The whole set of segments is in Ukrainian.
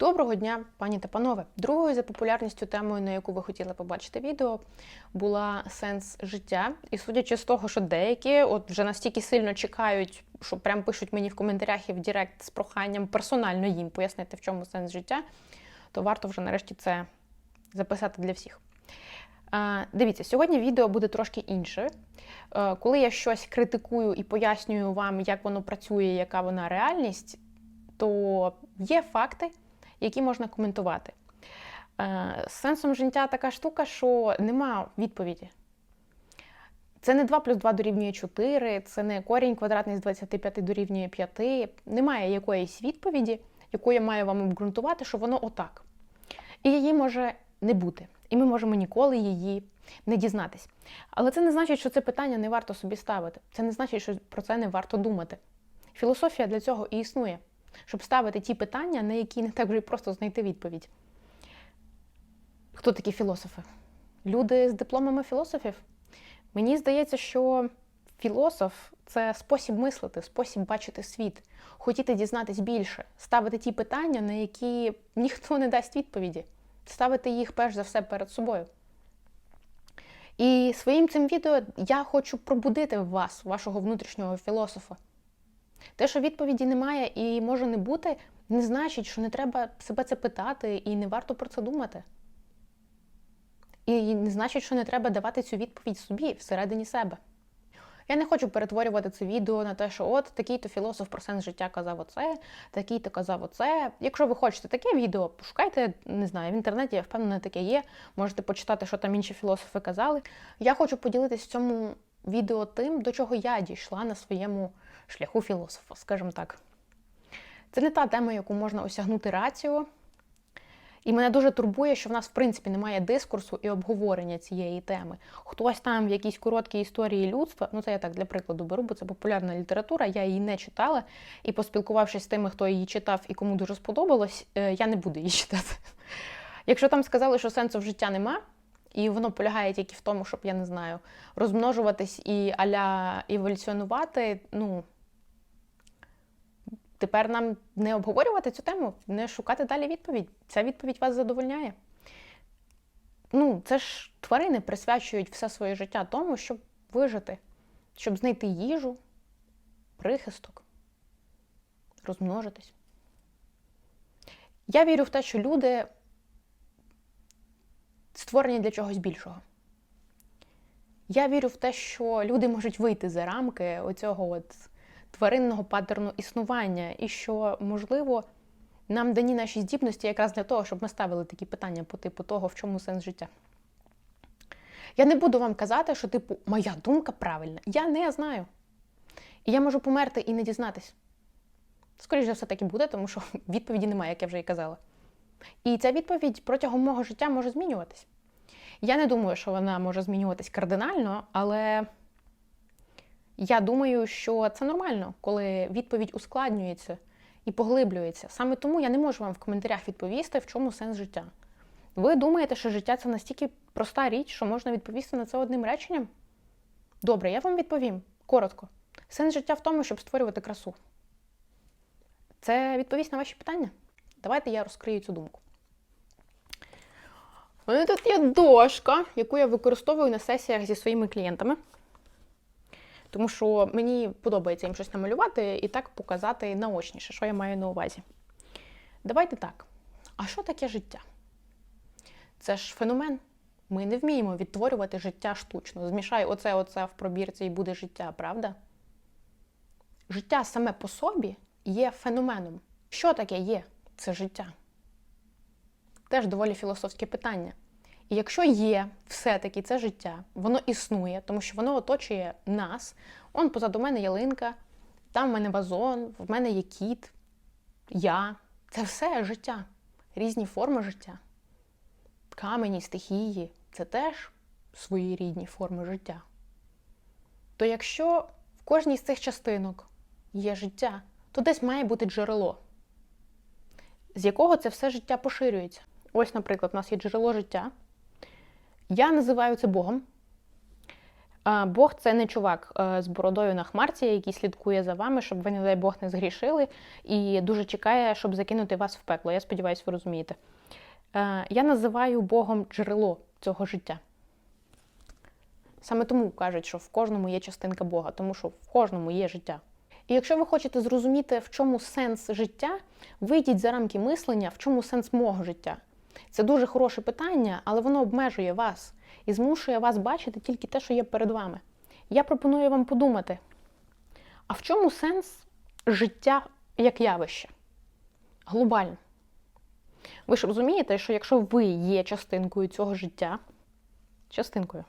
Доброго дня, пані та панове. Другою за популярністю темою, на яку ви хотіли побачити відео, була сенс життя. І судячи з того, що деякі от вже настільки сильно чекають, що прям пишуть мені в коментарях і в Директ з проханням персонально їм пояснити, в чому сенс життя, то варто вже нарешті це записати для всіх. Дивіться, сьогодні відео буде трошки інше. Е, Коли я щось критикую і пояснюю вам, як воно працює, яка вона реальність, то є факти, які можна коментувати. Е, сенсом життя така штука, що нема відповіді. Це не 2 плюс 2 дорівнює 4, це не корінь квадратний з 25 дорівнює 5. Немає якоїсь відповіді, яку я маю вам обґрунтувати, що воно отак. І її може не бути. І ми можемо ніколи її не дізнатись. Але це не значить, що це питання не варто собі ставити. Це не значить, що про це не варто думати. Філософія для цього і існує, щоб ставити ті питання, на які не так вже й просто знайти відповідь. Хто такі філософи? Люди з дипломами філософів? Мені здається, що філософ це спосіб мислити, спосіб бачити світ, хотіти дізнатись більше, ставити ті питання, на які ніхто не дасть відповіді, ставити їх перш за все перед собою. І своїм цим відео я хочу пробудити в вас, вашого внутрішнього філософа. Те, що відповіді немає і може не бути, не значить, що не треба себе це питати і не варто про це думати. І не значить, що не треба давати цю відповідь собі всередині себе. Я не хочу перетворювати це відео на те, що от такий-то філософ про сенс життя казав оце, такий-то казав оце. Якщо ви хочете таке відео, пошукайте, не знаю, в інтернеті, я впевнена, таке є. Можете почитати, що там інші філософи казали. Я хочу поділитися в цьому відео тим, до чого я дійшла на своєму шляху філософа, скажімо так. Це не та тема, яку можна осягнути раціо. І мене дуже турбує, що в нас, в принципі, немає дискурсу і обговорення цієї теми. Хтось там в якійсь короткій історії людства, ну це я так для прикладу беру, бо це популярна література, я її не читала. І поспілкувавшись з тими, хто її читав і кому дуже сподобалось, е, я не буду її читати. Якщо там сказали, що сенсу в життя нема, і воно полягає тільки в тому, щоб, я не знаю, розмножуватись і аля еволюціонувати, ну. Тепер нам не обговорювати цю тему, не шукати далі відповідь. Ця відповідь вас задовольняє. Ну, це ж тварини присвячують все своє життя тому, щоб вижити, щоб знайти їжу, прихисток, розмножитись. Я вірю в те, що люди створені для чогось більшого. Я вірю в те, що люди можуть вийти за рамки оцього от тваринного паттерну існування, і що, можливо, нам дані наші здібності якраз для того, щоб ми ставили такі питання по типу того, в чому сенс життя. Я не буду вам казати, що, типу, моя думка правильна. Я не знаю. І я можу померти і не дізнатись. Скоріше за все, так і буде, тому що відповіді немає, як я вже і казала. І ця відповідь протягом мого життя може змінюватись. Я не думаю, що вона може змінюватись кардинально, але я думаю, що це нормально, коли відповідь ускладнюється і поглиблюється. Саме тому я не можу вам в коментарях відповісти, в чому сенс життя. Ви думаєте, що життя це настільки проста річ, що можна відповісти на це одним реченням? Добре, я вам відповім коротко. Сенс життя в тому, щоб створювати красу. Це відповість на ваші питання? Давайте я розкрию цю думку. У мене тут є дошка, яку я використовую на сесіях зі своїми клієнтами. Тому що мені подобається їм щось намалювати і так показати наочніше, що я маю на увазі. Давайте так. А що таке життя? Це ж феномен. Ми не вміємо відтворювати життя штучно. Змішай оце, оце в пробірці і буде життя, правда? Життя саме по собі є феноменом. Що таке є це життя? Теж доволі філософське питання. І якщо є все-таки це життя, воно існує, тому що воно оточує нас. Он позаду мене ялинка, там в мене вазон, в мене є кіт, я. Це все життя, різні форми життя. Камені, стихії це теж свої рідні форми життя. То якщо в кожній з цих частинок є життя, то десь має бути джерело, з якого це все життя поширюється. Ось, наприклад, у нас є джерело життя. Я називаю це Богом. Бог це не чувак е, з бородою на хмарці, який слідкує за вами, щоб ви, не дай Бог, не згрішили, і дуже чекає, щоб закинути вас в пекло. Я сподіваюся, ви розумієте. Е, Я називаю Богом джерело цього життя. Саме тому кажуть, що в кожному є частинка Бога, тому що в кожному є життя. І якщо ви хочете зрозуміти, в чому сенс життя, вийдіть за рамки мислення, в чому сенс мого життя. Це дуже хороше питання, але воно обмежує вас і змушує вас бачити тільки те, що є перед вами. Я пропоную вам подумати: а в чому сенс життя як явище? Глобально. Ви ж розумієте, що якщо ви є частинкою цього життя, частинкою,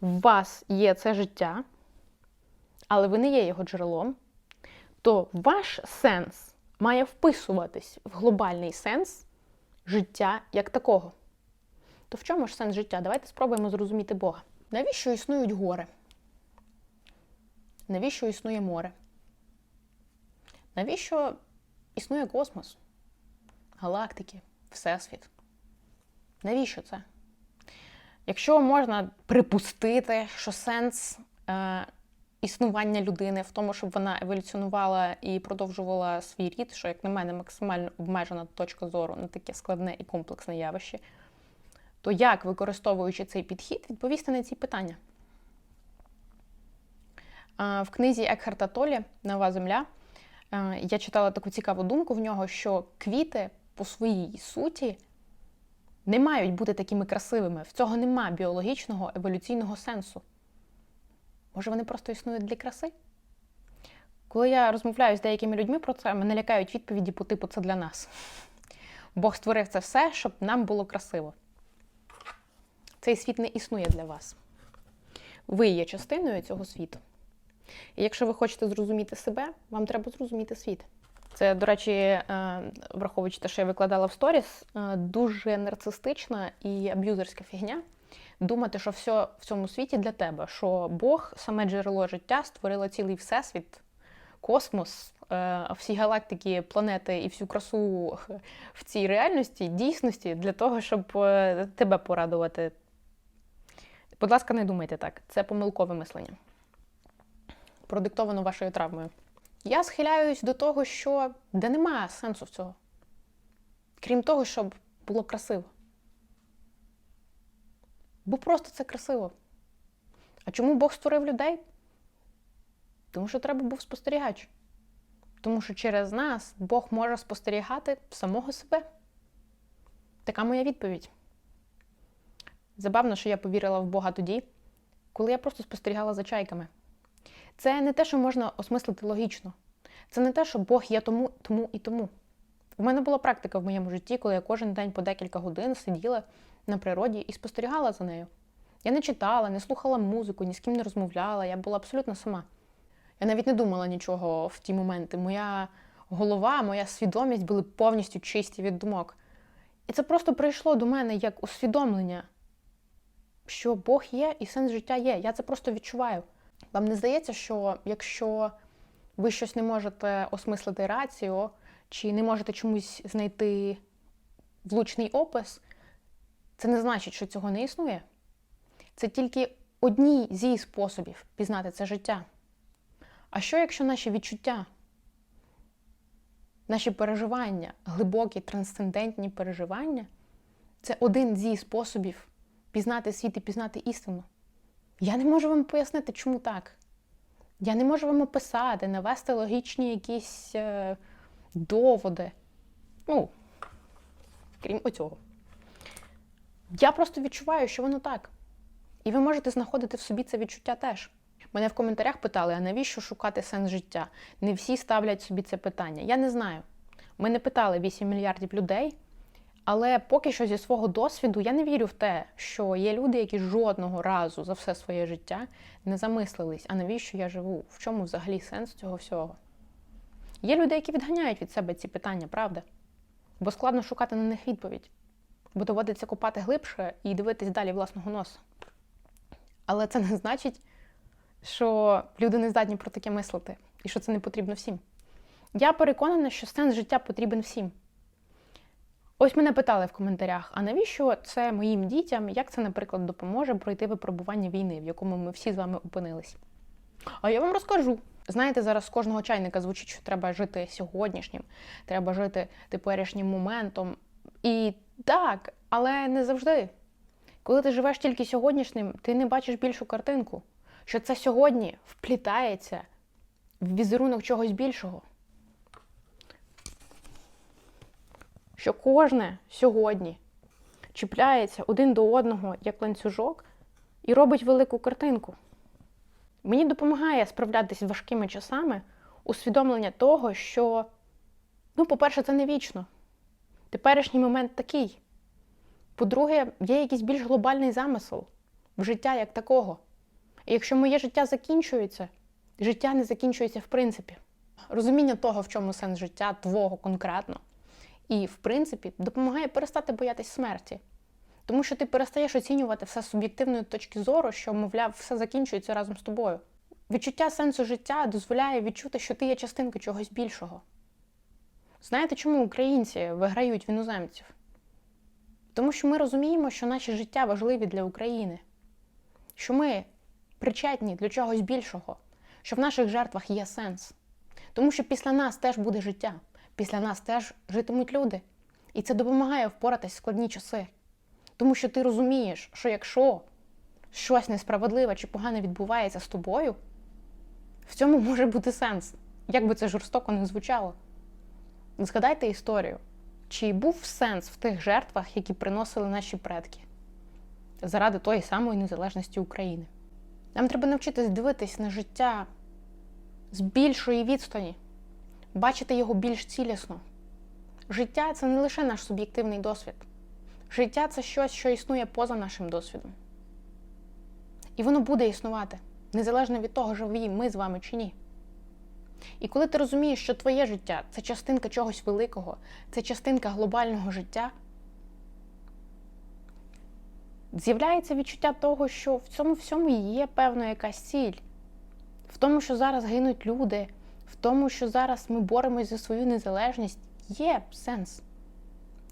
в вас є це життя, але ви не є його джерелом, то ваш сенс має вписуватись в глобальний сенс життя як такого. То в чому ж сенс життя? Давайте спробуємо зрозуміти Бога. Навіщо існують гори? Навіщо існує море? Навіщо існує космос, галактики, Всесвіт? Навіщо це? Якщо можна припустити, що сенс е, існування людини в тому, щоб вона еволюціонувала і продовжувала свій рід, що, як на мене, максимально обмежена точка зору на таке складне і комплексне явище, то як, використовуючи цей підхід, відповісти на ці питання? В книзі Екхарта Толі Нова земля е, я читала таку цікаву думку в нього, що квіти по своїй суті не мають бути такими красивими. В цього нема біологічного еволюційного сенсу. Може, вони просто існують для краси? Коли я розмовляю з деякими людьми про це, мене лякають відповіді по типу це для нас. Бог створив це все, щоб нам було красиво. Цей світ не існує для вас. Ви є частиною цього світу. І якщо ви хочете зрозуміти себе, вам треба зрозуміти світ. Це, до речі, е, враховуючи те, що я викладала в сторіс, е, дуже нарцистична і аб'юзерська фігня. Думати, що все в цьому світі для тебе, що Бог, саме джерело життя, створило цілий всесвіт, космос, е, всі галактики, планети і всю красу в цій реальності, дійсності для того, щоб тебе порадувати. Будь ласка, не думайте так. Це помилкове мислення. Продиктовано вашою травмою. Я схиляюсь до того, що де немає сенсу в цього. Крім того, щоб було красиво. Бо просто це красиво. А чому Бог створив людей? Тому що треба був спостерігач. Тому що через нас Бог може спостерігати самого себе. Така моя відповідь. Забавно, що я повірила в Бога тоді, коли я просто спостерігала за чайками. Це не те, що можна осмислити логічно. Це не те, що Бог є тому, тому і тому. У мене була практика в моєму житті, коли я кожен день по декілька годин сиділа на природі і спостерігала за нею. Я не читала, не слухала музику, ні з ким не розмовляла, я була абсолютно сама. Я навіть не думала нічого в ті моменти. Моя голова, моя свідомість були повністю чисті від думок. І це просто прийшло до мене як усвідомлення, що Бог є і сенс життя є. Я це просто відчуваю. Вам не здається, що якщо ви щось не можете осмислити раціо, чи не можете чомусь знайти влучний опис, це не значить, що цього не існує. Це тільки одні зі способів пізнати це життя. А що, якщо наші відчуття, наші переживання, глибокі трансцендентні переживання це один зі способів пізнати світ і пізнати істину? Я не можу вам пояснити, чому так. Я не можу вам описати, навести логічні якісь е, доводи. Ну, крім оцього. Я просто відчуваю, що воно так. І ви можете знаходити в собі це відчуття теж. Мене в коментарях питали, а навіщо шукати сенс життя? Не всі ставлять собі це питання. Я не знаю. Ми не питали 8 мільярдів людей, але поки що зі свого досвіду я не вірю в те, що є люди, які жодного разу за все своє життя не замислились, а навіщо я живу? В чому взагалі сенс цього всього? Є люди, які відганяють від себе ці питання, правда? Бо складно шукати на них відповідь, бо доводиться копати глибше і дивитись далі власного носа. Але це не значить, що люди не здатні про таке мислити і що це не потрібно всім. Я переконана, що сенс життя потрібен всім. Ось мене питали в коментарях: а навіщо це моїм дітям? Як це, наприклад, допоможе пройти випробування війни, в якому ми всі з вами опинились? А я вам розкажу. Знаєте, зараз з кожного чайника звучить, що треба жити сьогоднішнім, треба жити теперішнім моментом. І так, але не завжди. Коли ти живеш тільки сьогоднішнім, ти не бачиш більшу картинку, що це сьогодні вплітається в візерунок чогось більшого. Що кожне сьогодні чіпляється один до одного як ланцюжок і робить велику картинку. Мені допомагає справлятися важкими часами усвідомлення того, що, ну, по-перше, це не вічно. Теперішній момент такий. По-друге, є якийсь більш глобальний замисел в життя як такого. І якщо моє життя закінчується, життя не закінчується в принципі. Розуміння того, в чому сенс життя, твого конкретно, і, в принципі, допомагає перестати боятись смерті. Тому що ти перестаєш оцінювати все з суб'єктивної точки зору, що, мовляв, все закінчується разом з тобою. Відчуття сенсу життя дозволяє відчути, що ти є частинкою чогось більшого. Знаєте, чому українці виграють в іноземців? Тому що ми розуміємо, що наші життя важливі для України, що ми причетні до чогось більшого, що в наших жертвах є сенс. Тому що після нас теж буде життя, після нас теж житимуть люди. І це допомагає впоратись в складні часи. Тому що ти розумієш, що якщо щось несправедливе чи погане відбувається з тобою, в цьому може бути сенс, як би це жорстоко не звучало. Згадайте історію, чи був сенс в тих жертвах, які приносили наші предки заради тої самої незалежності України. Нам треба навчитись дивитись на життя з більшої відстані, бачити його більш цілісно. Життя це не лише наш суб'єктивний досвід. Життя це щось, що існує поза нашим досвідом. І воно буде існувати, незалежно від того, живі ми з вами чи ні. І коли ти розумієш, що твоє життя це частинка чогось великого, це частинка глобального життя, з'являється відчуття того, що в цьому всьому є певна якась ціль. В тому, що зараз гинуть люди, в тому, що зараз ми боремось за свою незалежність, є сенс.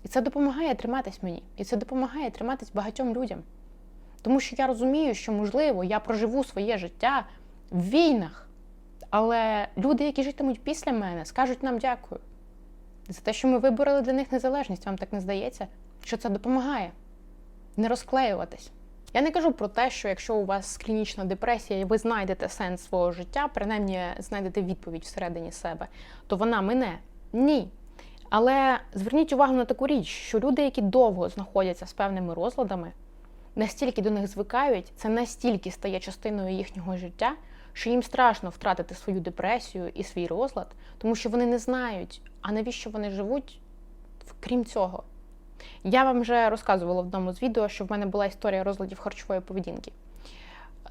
І це допомагає триматись мені. І це допомагає триматись багатьом людям. Тому що я розумію, що, можливо, я проживу своє життя в війнах. Але люди, які житимуть після мене, скажуть нам дякую за те, що ми вибороли для них незалежність. Вам так не здається, що це допомагає не розклеюватись. Я не кажу про те, що якщо у вас клінічна депресія і ви знайдете сенс свого життя, принаймні знайдете відповідь всередині себе, то вона мине. Ні. Але зверніть увагу на таку річ, що люди, які довго знаходяться з певними розладами, настільки до них звикають, це настільки стає частиною їхнього життя, що їм страшно втратити свою депресію і свій розлад, тому що вони не знають, а навіщо вони живуть, крім цього. Я вам вже розказувала в одному з відео, що в мене була історія розладів харчової поведінки.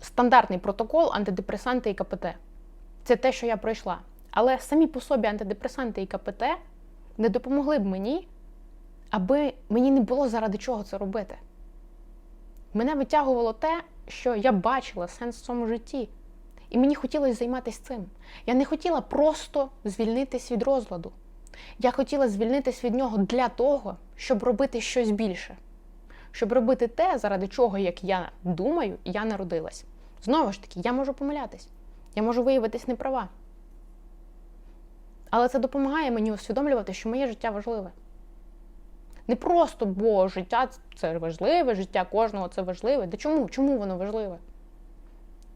Стандартний протокол антидепресанти і КПТ. Це те, що я пройшла. Але самі по собі антидепресанти і КПТ не допомогли б мені, аби мені не було заради чого це робити. Мене витягувало те, що я бачила сенс в цьому житті. І мені хотілося займатися цим. Я не хотіла просто звільнитись від розладу. Я хотіла звільнитись від нього для того, щоб робити щось більше, щоб робити те, заради чого, як я думаю, я народилась. Знову ж таки, я можу помилятись, я можу виявитись неправа. Але це допомагає мені усвідомлювати, що моє життя важливе. Не просто, бо життя це важливе, життя кожного це важливе. Да чому? Чому воно важливе?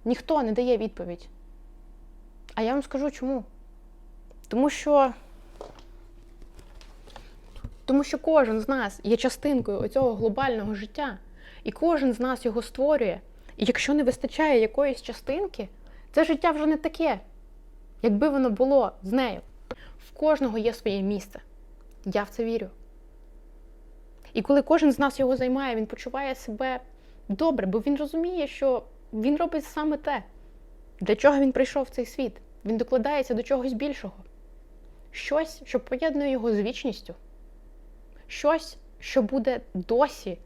Ніхто не дає відповідь. А я вам скажу чому. Тому що тому що кожен з нас є частинкою оцього глобального життя, і кожен з нас його створює. І якщо не вистачає якоїсь частинки, це життя вже не таке, якби воно було з нею. В кожного є своє місце. Я в це вірю. І коли кожен з нас його займає, він почуває себе добре, бо він розуміє, що він робить саме те, для чого він прийшов в цей світ. Він докладається до чогось більшого. Щось, що поєднує його з вічністю щось, що буде досі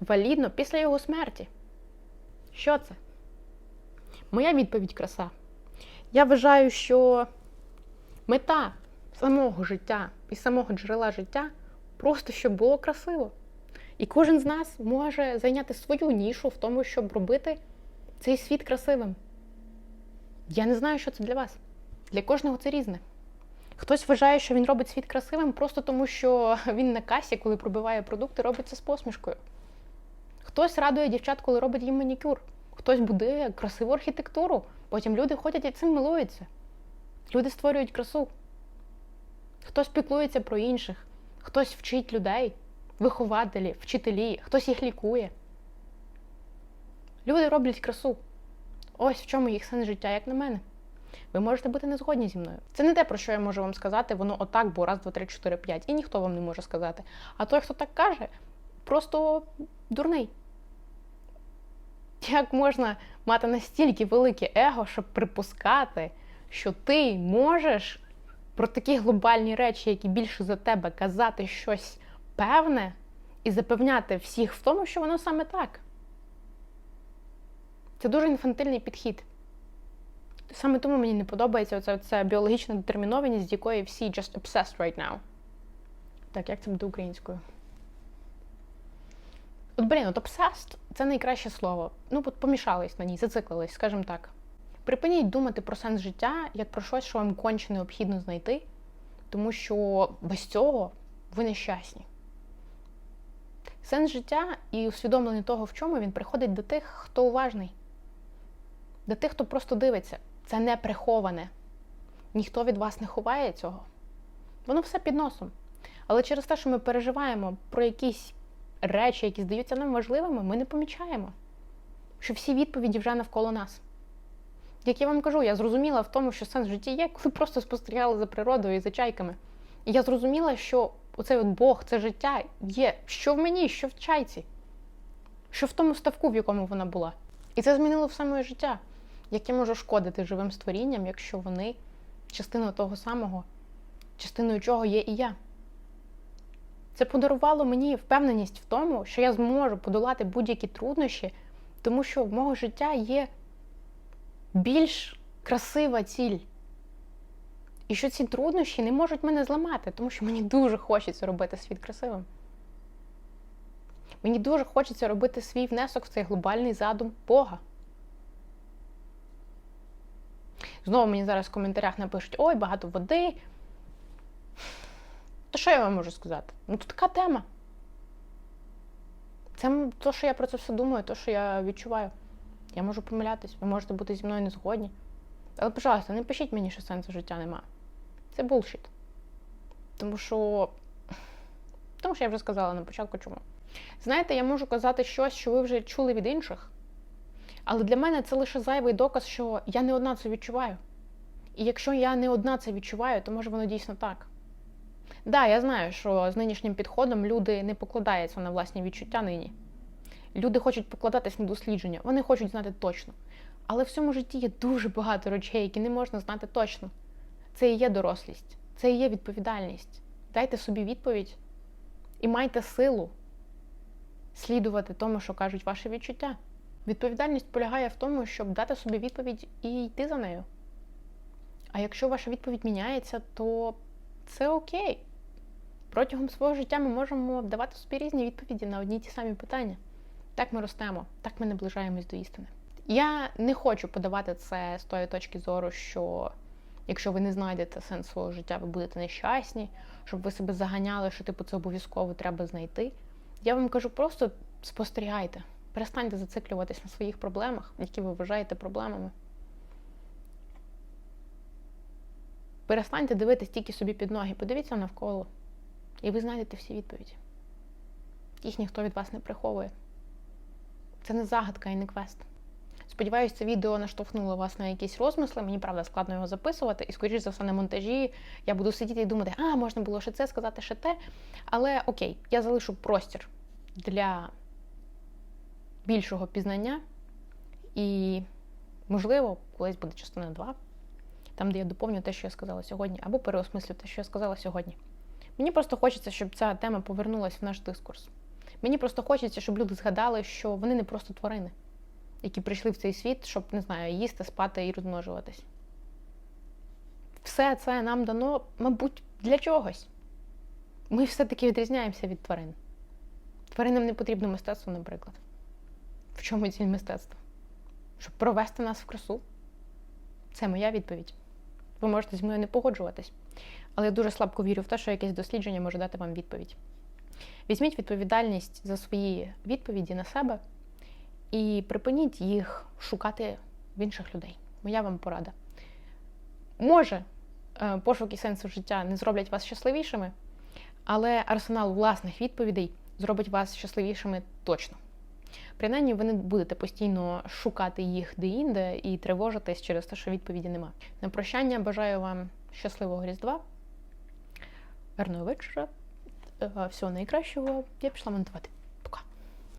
валідно після його смерті. Що це? Моя відповідь краса. Я вважаю, що мета самого життя і самого джерела життя просто щоб було красиво. І кожен з нас може зайняти свою нішу в тому, щоб робити цей світ красивим. Я не знаю, що це для вас. Для кожного це різне. Хтось вважає, що він робить світ красивим просто тому, що він на касі, коли пробиває продукти, робить це з посмішкою. Хтось радує дівчат, коли робить їм манікюр. Хтось будує красиву архітектуру. Потім люди ходять і цим милуються. Люди створюють красу. Хтось піклується про інших, хтось вчить людей, вихователі, вчителі, хтось їх лікує. Люди роблять красу. Ось в чому їх сенс життя, як на мене. Ви можете бути не згодні зі мною. Це не те, про що я можу вам сказати, воно отак, бо раз, два, три, чотири, п'ять. І ніхто вам не може сказати. А той, хто так каже, просто дурний. Як можна мати настільки велике его, щоб припускати, що ти можеш про такі глобальні речі, які більше за тебе казати щось певне, і запевняти всіх в тому, що воно саме так. Це дуже інфантильний підхід. Саме тому мені не подобається оця, оця біологічна детермінованість, з якої всі just obsessed right now. Так, як це буде українською? От, блін, от obsessed – це найкраще слово. Ну, от помішались на ній, зациклились, скажімо так. Припиніть думати про сенс життя як про щось, що вам конче необхідно знайти, тому що без цього ви нещасні. Сенс життя і усвідомлення того, в чому він приходить до тих, хто уважний, до тих, хто просто дивиться. Це не приховане. Ніхто від вас не ховає цього. Воно все під носом. Але через те, що ми переживаємо про якісь речі, які здаються нам важливими, ми не помічаємо, що всі відповіді вже навколо нас. Як я вам кажу, я зрозуміла в тому, що сенс в житті є, коли просто спостерігала за природою і за чайками. І я зрозуміла, що оцей от Бог, це життя є що в мені, що в чайці, що в тому ставку, в якому вона була. І це змінило все моє життя. Як я можу шкодити живим створінням, якщо вони частина того самого, частиною чого є і я. Це подарувало мені впевненість в тому, що я зможу подолати будь-які труднощі, тому що в мого життя є більш красива ціль. І що ці труднощі не можуть мене зламати, тому що мені дуже хочеться робити світ красивим. Мені дуже хочеться робити свій внесок в цей глобальний задум Бога. Знову мені зараз в коментарях напишуть: ой, багато води. То що я вам можу сказати? Ну, тут така тема. Це те, що я про це все думаю, те, що я відчуваю. Я можу помилятись, ви можете бути зі мною не згодні. Але, пожалуйста, не пишіть мені, що сенсу життя нема. Це булшіт. Тому що. Тому що я вже сказала на початку чому. Знаєте, я можу казати щось, що ви вже чули від інших. Але для мене це лише зайвий доказ, що я не одна це відчуваю. І якщо я не одна це відчуваю, то може воно дійсно так. Так, да, я знаю, що з нинішнім підходом люди не покладаються на власні відчуття нині. Люди хочуть покладатись на дослідження, вони хочуть знати точно. Але в цьому житті є дуже багато речей, які не можна знати точно. Це і є дорослість, це і є відповідальність. Дайте собі відповідь і майте силу слідувати тому, що кажуть ваші відчуття. Відповідальність полягає в тому, щоб дати собі відповідь і йти за нею. А якщо ваша відповідь міняється, то це окей. Протягом свого життя ми можемо давати собі різні відповіді на одні й ті самі питання. Так ми ростемо, так ми наближаємось до істини. Я не хочу подавати це з тої точки зору, що якщо ви не знайдете сенс свого життя, ви будете нещасні, щоб ви себе заганяли, що типу це обов'язково треба знайти. Я вам кажу, просто спостерігайте, перестаньте зациклюватись на своїх проблемах, які ви вважаєте проблемами. Перестаньте дивитись тільки собі під ноги, подивіться навколо, і ви знайдете всі відповіді. Їх ніхто від вас не приховує. Це не загадка і не квест. Сподіваюсь, це відео наштовхнуло вас на якісь розмисли. Мені правда складно його записувати, і, скоріш за все, на монтажі я буду сидіти і думати, а, можна було ще це сказати, ще те. Але окей, я залишу простір для більшого пізнання. І, можливо, колись буде частина 2, там, де я доповню те, що я сказала сьогодні, або переосмислю те, що я сказала сьогодні. Мені просто хочеться, щоб ця тема повернулася в наш дискурс. Мені просто хочеться, щоб люди згадали, що вони не просто тварини, які прийшли в цей світ, щоб, не знаю, їсти, спати і розмножуватись. Все це нам дано, мабуть, для чогось. ми все-таки відрізняємося від тварин. Тваринам не потрібно мистецтво, наприклад. В чому ціль мистецтва? Щоб провести нас в красу? Це моя відповідь. Ви можете зі мною не погоджуватись, але я дуже слабко вірю в те, що якесь дослідження може дати вам відповідь. Візьміть відповідальність за свої відповіді на себе і припиніть їх шукати в інших людей. Моя вам порада. Може, е, пошуки сенсу життя не зроблять вас щасливішими, але арсенал власних відповідей зробить вас щасливішими точно. Принаймні, ви не будете постійно шукати їх де-інде і тривожитись через те, що відповіді нема. На прощання бажаю вам щасливого Різдва, гарного вечора, е, всього найкращого. Я пішла монтувати.